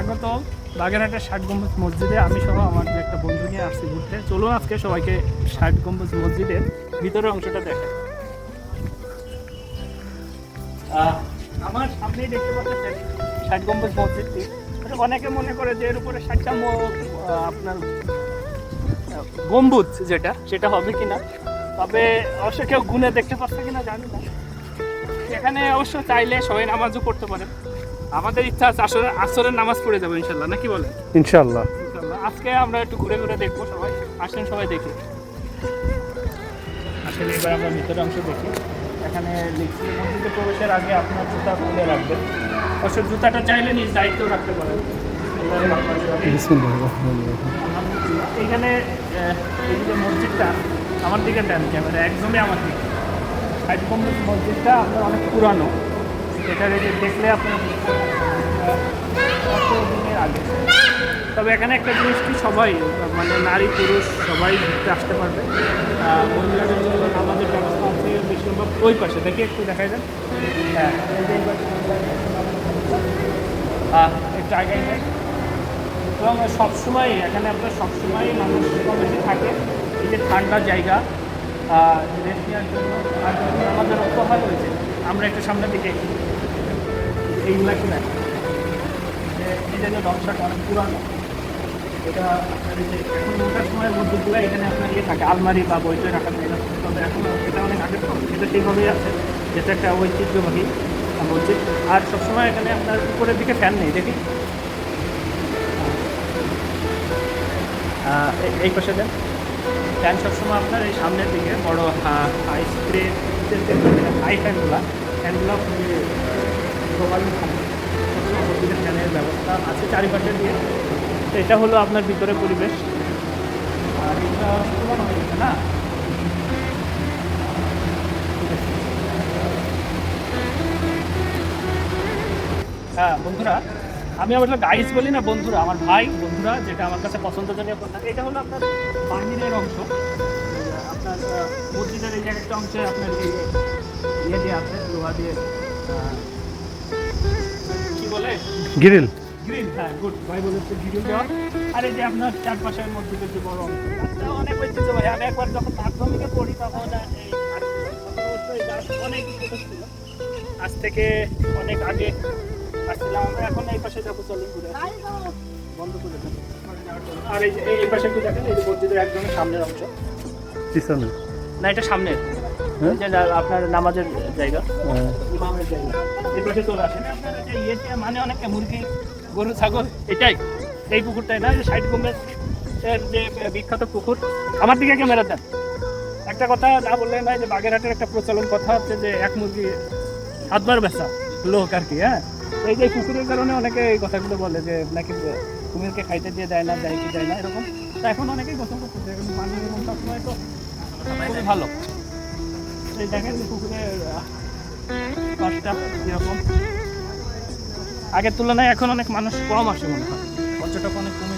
স্বাগত। বাগেরহাটের ষাট গম্বুজ মসজিদে আমি সহ আমার যে একটা বন্ধু নিয়ে আসছি ঘুরতে। চলুন আজকে সবাইকে ষাট গম্বুজ মসজিদের ভিতরের অংশটা দেখে। আমার সামনেই দেখতে পাচ্ছেন ষাট গম্বুজ মসজিদটি। অনেকে মনে করে যে এর উপরে ষাটটা আপনার গম্বুজ যেটা, সেটা হবে কিনা। তবে অবশ্য কেউ গুনে দেখতে পাচ্ছে কিনা জানি না। এখানে অবশ্য চাইলে সবাই নামাজও করতে পারে আমাদের ইচ্ছা আছে আসলে আসরের নামাজ পড়ে যাব ইনশাল্লাহ। নাকি বলেন? ইনশাল্লাহ। ইনশাল্লাহ। আজকে আমরা একটু ঘুরে ঘুরে দেখব সবাই। আসেন সবাই দেখি। আসলে এবার আমরা ভিতরে অংশ দেখি। এখানে লিখছি মসজিদে প্রবেশের আগে আপনার জুতা খুলে রাখবেন। অবশ্য জুতাটা চাইলে নিজ দায়িত্ব রাখতে পারেন। এখানে এই যে মসজিদটা আমার দিকে দেন ক্যামেরা একদমই আমার দিকে। ষাট মসজিদটা আপনার অনেক পুরানো। এটা যে দেখলে আপনার আগে? তবে এখানে একটা জিনিস কি, সবাই মানে নারী, পুরুষ, সবাই ঘুরতে আসতে পারবে। মহিলাদের জন্য আমাদের ব্যবস্থা আছে বেশিরভাগ ওই পাশে। দেখি একটু দেখা যান হ্যাঁ একটু আগে এবং সবসময়, এখানে আপনার সবসময় মানুষ বেশি থাকে। এই যে ঠান্ডা জায়গা রেস্ট নেওয়ার জন্য। আমাদের উপহার হয়েছে। আমরা একটু সামনের দিকে। এইগুলা কি দেখ যে এই অনেক পুরানো, এটা যে এখন ওটার সময় এখানে আপনার ইয়ে থাকে, আলমারি বা এখন অনেক যেটা একটা আর সবসময় এখানে আপনার উপরের দিকে ফ্যান নেই, দেখি। এই পাশে দেন। ফ্যান সবসময় আপনার এই সামনের দিকে, বড় হাই স্প্রে হাই ফ্যানগুলো ফ্যানগুলো খুবই প্রভাবিত ফ্যানের ব্যবস্থা আছে চারিপাশে দিয়ে। তো এটা হলো আপনার ভিতরে পরিবেশ। আর এটা পুরোনো হয়ে গেছে না? হ্যাঁ বন্ধুরা, আমি অবশ্য গাইস বলি না, বন্ধুরা, আমার ভাই, বন্ধুরা, যেটা আমার কাছে পছন্দজনীয় পোশাক এটা হলো আপনার বাহিরের অংশ। মসজিদের এই যে একটা অংশে আপনার এই ইয়ে দিয়ে আছে লোহা দিয়ে কি বলে গিরিল গ্রিল হ্যাঁ গুড ভাই বলেছে গ্রিল দেওয়া আর এই যে আপনার চারপাশের মসজিদের যে বড় অংশ অনেক ঐতিহ্য ভাই আমি একবার যখন মাধ্যমিকে পড়ি তখন এই অনেক ছিল আজ থেকে অনেক আগে আসছিলাম আমরা এখন এই পাশে যাব চলুন ঘুরে। বন্ধ করে। আর এই যে এই পাশে একটু দেখেন এই যে মসজিদের একদম সামনের অংশ পিছনে না? এটা সামনের। হ্যাঁ? আপনার নামাজের জায়গা। ইমামের জায়গা। এই চলে আসেন আপনার যে ইয়েতে মানে অনেকে মুরগি গরু ছাগল এটাই। এই পুকুরটাই না যে সাইড গুমের যে বিখ্যাত পুকুর। আমার দিকে ক্যামেরা দেন। একটা কথা না বললে নয় যে বাগেরহাটের একটা প্রচলন কথা হচ্ছে যে এক মুরগি সাতবার বেচা লোক আর কি হ্যাঁ? এই যে পুকুরের কারণে অনেকে এই কথাগুলো বলে যে নাকি কুমিরকে খাইতে দিয়ে দেয় না দেয় কি দেয় না এরকম। এখন অনেকেই গোসল করতেছে, এখন পানি এবং সবসময় তো খুবই ভালো। এই দেখেন পুকুরের পাশটা এরকম আগের তুলনায় এখন অনেক মানুষ কম আসে মনে হয়। পর্যটক অনেক কমে